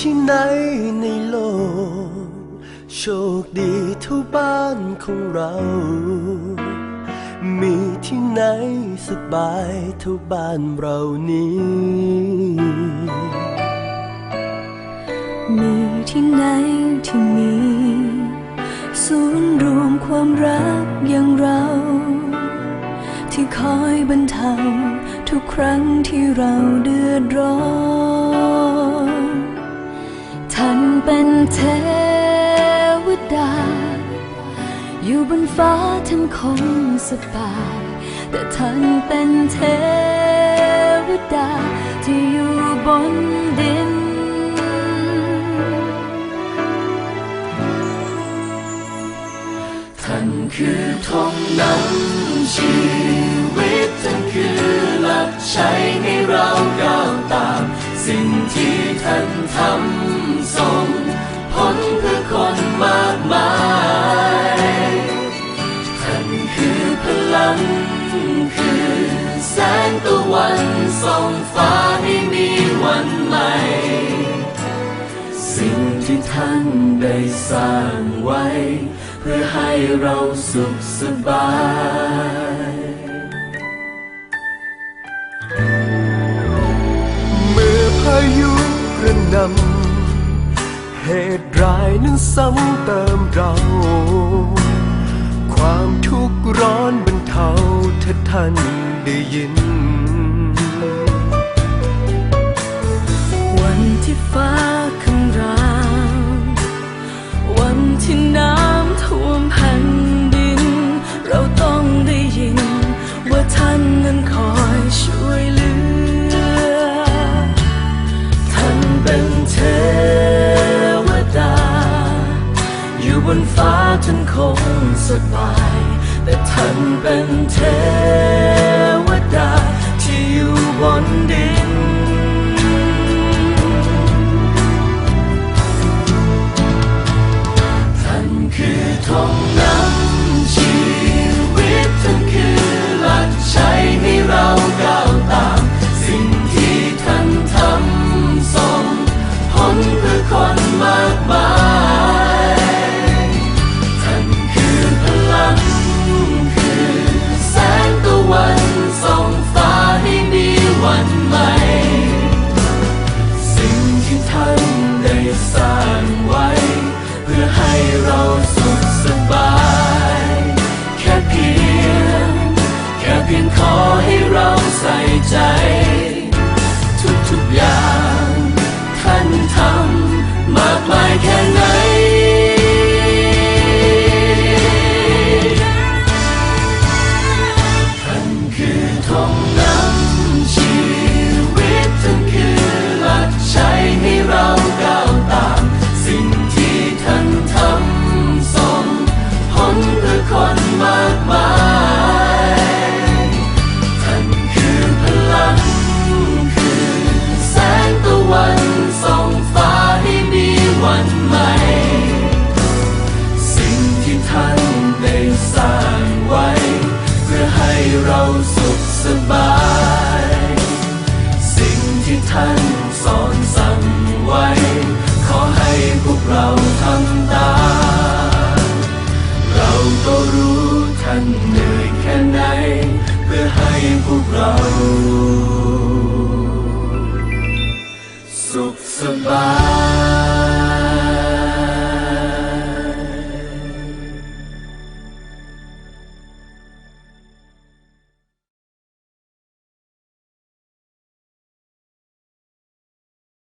ที่ไหนในโลก โชคดีเท่าบ้านของเรา มีที่ไหนสบายเท่าบ้านเรานี้ มีที่ไหนที่มีศูนย์รวมความรักอย่างเรา ที่คอยบรรเทาทุกครั้งที่เราเดือดร้อน ท่านเป็นเทวดา อยู่บนฟ้าท่านคงสบาย แต่ท่านเป็นเทวดา ที่อยู่บนดิน ท่านคือทองนั้นชีวิต ท่านคือหลักใช้ให้เราก้าวตามสิ่งที่ พลังคือแสงตะวันส่องฟ้าให้มีวันใหม่ สิ่งที่ท่านได้สร้างไว้ เพื่อให้เราสุขสบายเมื่อพายุกระหนำเหตุร้ายนั้นซ้ำเติมเรา ความทุกข์ร้อน เทาถ้าท่านได้ยิน วันที่ฟ้าคำรามวันที่น้ำท่วมแผ่นดิน เราต้องได้ยิน ว่าท่านนั้นคอยช่วยเหลือ ท่านเป็นเทวดา อยู่บนฟ้าท่านคงสบาย แต่ท่านเป็นเท สร้างไว้ เพื่อให้เราสุขสบาย สิ่งที่ท่านสอนสั่งไว้ ขอให้พวกเราทำตามเราก็รู้ท่านเหนื่อยแค่ไหน เพื่อให้พวกเรา สุขสบาย